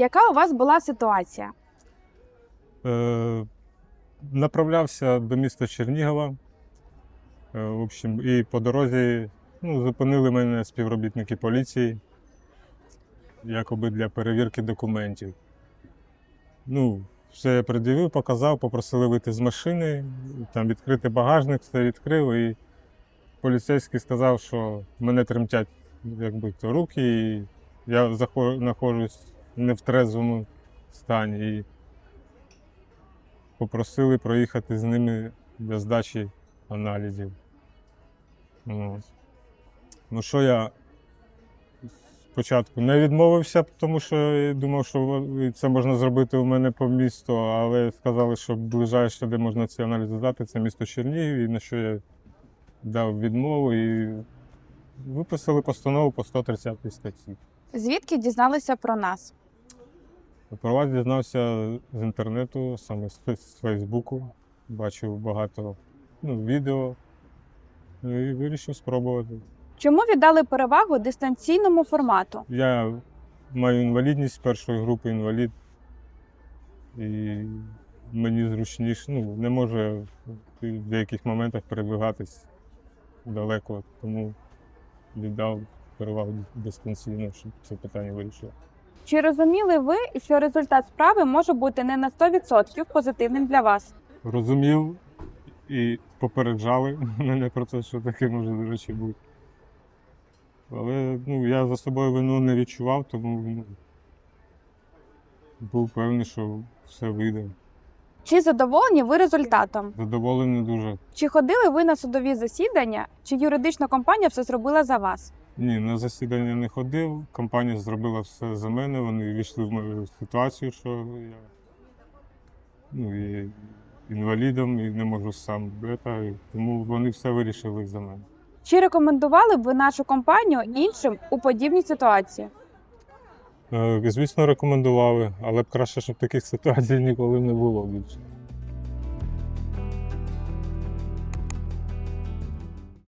Яка у вас була ситуація? Е, направлявся до міста Чернігова. Е, в общем, і по дорозі ну, зупинили мене співробітники поліції, якоби для перевірки документів. Ну, все я пред'явив, показав, попросили вийти з машини, там відкрити багажник, все відкрив, і поліцейський сказав, що мене тремтять якби, то руки, і я знаходжусь не в трезвому стані. І попросили проїхати з ними для здачі аналізів. От. Ну, що я спочатку не відмовився, тому що думав, що це можна зробити у мене по місту, але сказали, що ближайше, де можна ці аналізи здати, це місто Чернігів, і на що я дав відмову і виписали постанову по 130 статті. Звідки дізналися про нас? Про вас дізнався з інтернету, саме з Фейсбуку. Бачив багато ну, відео ну, і вирішив спробувати. Чому віддали перевагу дистанційному формату? Я маю інвалідність першої групи інвалід, і мені зручніше, ну, не можу в деяких моментах передвигатись далеко, тому віддав перевагу дистанційно, щоб це питання вирішило. Чи розуміли ви, що результат справи може бути не на 100% позитивним для вас? розумів і попереджали мене про те, що таке може, до речі, бути. Але ну, я за собою вину не відчував, тому ну, був певний, що все вийде. Чи задоволені ви результатом? Задоволений дуже. Чи ходили ви на судові засідання, чи юридична компанія все зробила за вас? Ні, на засідання не ходив. Компанія зробила все за мене. Вони війшли в мою ситуацію, що я ну, і інвалідом і не можу сам бета, тому вони все вирішили за мене. Чи рекомендували б ви нашу компанію іншим у подібній ситуації? Е, Звісно, рекомендували, але б краще, щоб таких ситуацій ніколи не було більше.